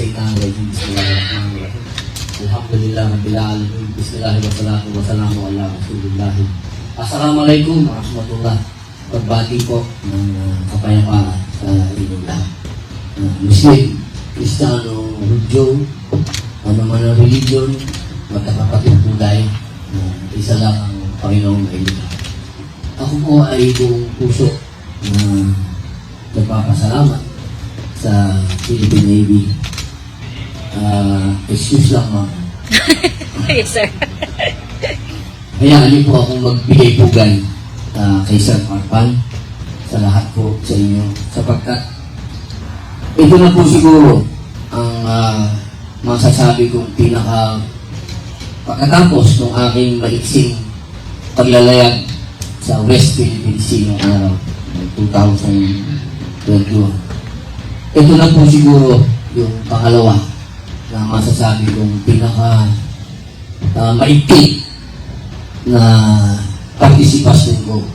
Şeytan Rajim Bismillahirrahmanirrahim Elhamdülillah Rabbil Alamin. Bismillah wa salatu wa salamu ala Rasulullah Assalamualaikum warahmatullah Pagbati po ng uh, kapayapaan sa inyong lahat. Uh, Muslim, Kristiyano, Hudyo ano man ang religion magkakapatid po tayo. Uh, isa lang ang Panginoong Mahilig ako po ay buong puso na uh, nagpapasalamat sa Philippine Navy. Ah, excuse lang ma'am. yes, sir. Hayaan niyo po akong magbigay pugay ah, kay Sir Marpan sa lahat po sa inyo sapagkat ito na po siguro ang ah, masasabi kong pinaka pagkatapos ng aking maiksing paglalayag sa West Philippine Sea noong araw ng 2021. Ito na po siguro yung pangalawa na masasabi kong pinaka uh, maikli na partisipasyon ko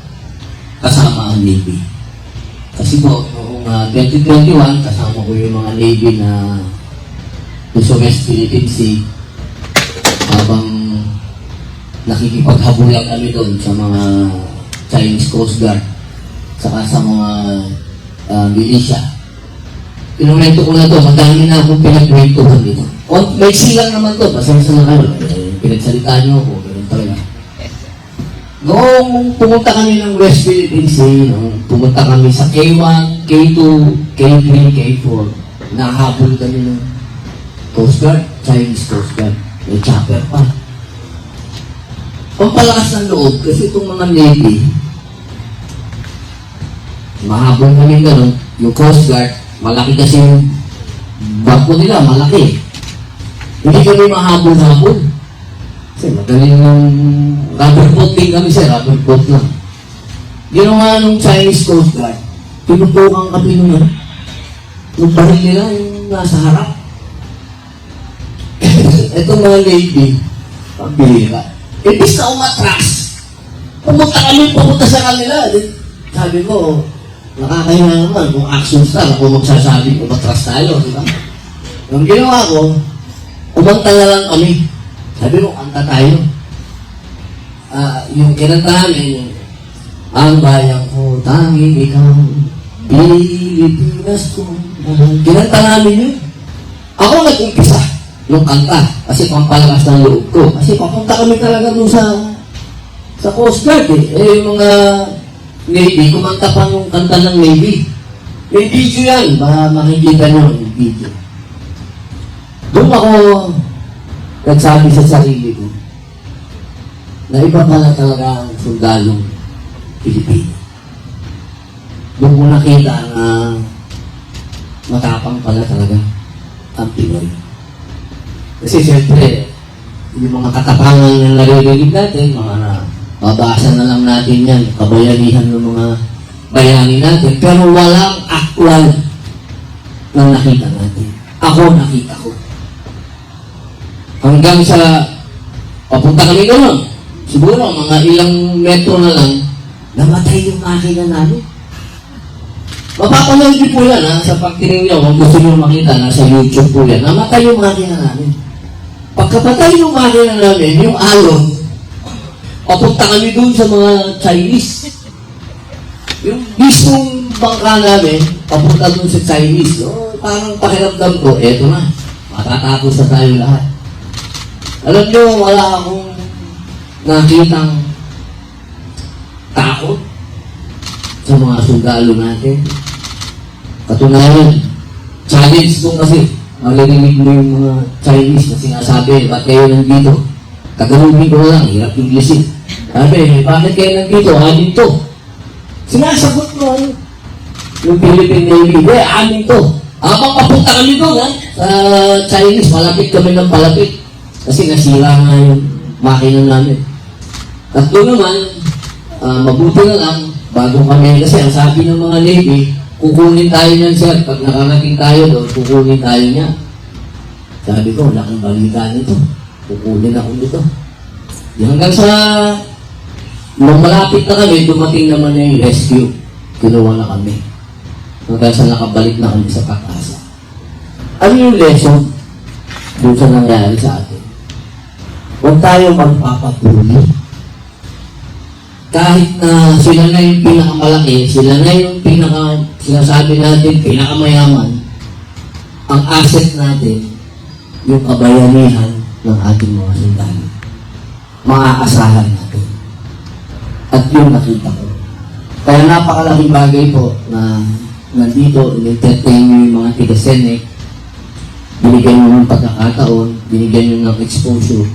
kasama ang Navy. Kasi po, noong uh, 2021, kasama ko yung mga Navy na sa West Philippine habang nakikipaghabulan kami doon sa mga Chinese Coast Guard saka sa mga uh, militia. Pinumento ko na to, madami na akong pinagkwentuhan dito. O, may silang naman to, pasensya na kayo. Eh, pinagsalita niyo ako, ganun talaga. Noong pumunta kami ng West Philippine Sea, noong pumunta kami sa K1, K2, K3, K4, nahabol kami ng Coast Guard, Chinese Coast Guard. May chopper pa. Pampalakas ng loob kasi itong mga Navy, mahabol kami ganun, yung Coast Guard, malaki kasi yung barko nila, malaki. Hindi kami mahabol-habol. Kasi madali ng rubber boat din kami siya, rubber boat lang. Ginawa nung Chinese Coast Guard, pinutukan kami nung ano, yung baril nila, yung nasa harap. Itong mga lady, pambira. Ibis na umatras. Pumunta kami, pumunta sa kanila. Sabi ko, nakakahiya naman kung actions lang ako magsasabi umatras tayo, di ba? Yung ginawa ko, umanta na lang kami. Sabi ko, kanta tayo. Ah, yung kinanta namin, ang bayan ko, tanging ikaw, Pilipinas ko. Kinanta namin yun. Ako nag-umpisa yung kanta kasi pampalakas ng loob ko. Kasi papunta kami talaga dun sa sa Coast Guard eh. Eh, yung mga Navy, kumanta pa yung kanta ng Navy. May video yan, baka makikita nyo yung video. Doon ako nagsabi sa sarili ko na iba pala talaga ang sundalong Pilipino. Doon ko nakita na matapang pala talaga ang Pinoy. Kasi siyempre, yung mga katapangan na naririnig natin, mga na, mabasa na lang natin yan, kabayanihan ng mga bayani natin, pero walang actual na nakita natin. Ako nakita ko. Hanggang sa papunta kami doon, siguro mga ilang metro na lang, namatay yung makina namin. Mapapanood niyo po yan ha, sa pagtinig niyo, kung gusto niyo makita, nasa YouTube po yan. Namatay yung makina namin. Pagkapatay yung makina namin, yung alon, papunta kami doon sa mga Chinese. Yung mismong bangka namin, papunta doon sa Chinese. So, parang pakiramdam ko, eto na, matatapos na tayo lahat. Alam niyo, wala akong nakitang takot sa mga sundalo natin. Katunayan, challenge ko kasi, maririnig mo yung mga Chinese na sinasabi, ba't kayo nandito? Tagalogin ko lang, hirap Englishin. Sabi, bakit kayo nandito? Amin to. Sinasagot ko ano? Yung Philippine Navy, eh, amin to. Habang papunta kami doon, ha? Sa Chinese, malapit kami ng palapit. Kasi nasira nga yung makina namin. Tatlo naman, ah, mabuti na lang, bago kami, kasi ang sabi ng mga Navy, kukunin tayo niyan sir, pag nakarating tayo doon, kukunin tayo niya. Sabi ko, laking balita nito. Kukunin ako nito. Hanggang sa, nung malapit na kami, dumating naman na yung rescue. Kinuha na kami. Hanggang sa nakabalik na kami sa pag-asa. Ano yung lesson dun sa nangyari sa atin? Huwag tayo magpapatuloy. Kahit na sila na yung pinakamalaki, sila na yung pinaka, sinasabi natin, pinakamayaman, ang asset natin, yung kabayanihan ng ating mga sundalo. Maaasahan natin. At yun nakita ko. Kaya napakalaking bagay po na nandito, in-entertain nyo yung mga tiga-senate, binigyan nyo ng pagkakataon, binigyan nyo ng exposure.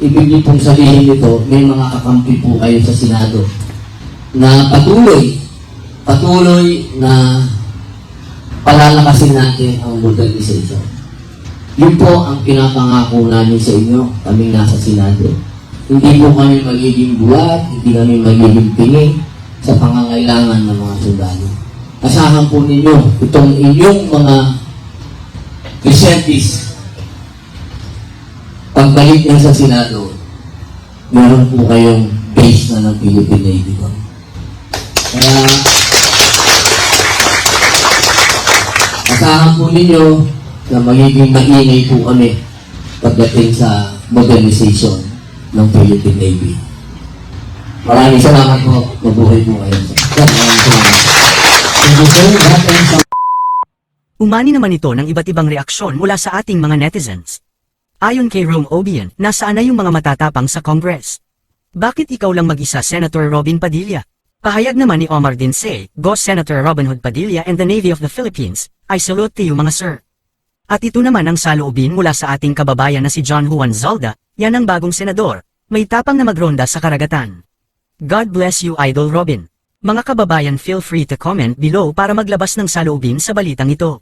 Ibig niyo pong sabihin nito, may mga kakampi po kayo sa Senado na patuloy, patuloy na palalakasin natin ang modernization. Yun po ang pinapangako namin sa inyo, kaming nasa Senado. Hindi po kami magiging bulat, hindi kami magiging pingi sa pangangailangan ng mga sundalo. Asahan po ninyo itong inyong mga reservists pagbalik niya sa Senado, meron po kayong base na ng Philippine Navy doon. Kaya, asahan po ninyo na magiging maingay po kami pagdating sa modernization ng Philippine Navy. Maraming salamat po. Mabuhay po kayo. Maraming salamat. Thank. Umani naman ito ng iba't ibang reaksyon mula sa ating mga netizens. Ayon kay Rome Obian, nasaan na yung mga matatapang sa Congress? Bakit ikaw lang mag-isa Senator Robin Padilla? Pahayag naman ni Omar Dinsay, Go Senator Robin Hood Padilla and the Navy of the Philippines, I salute to you mga sir. At ito naman ang saloobin mula sa ating kababayan na si John Juan Zalda, yan ang bagong senador, may tapang na magronda sa karagatan. God bless you Idol Robin. Mga kababayan feel free to comment below para maglabas ng saloobin sa balitang ito.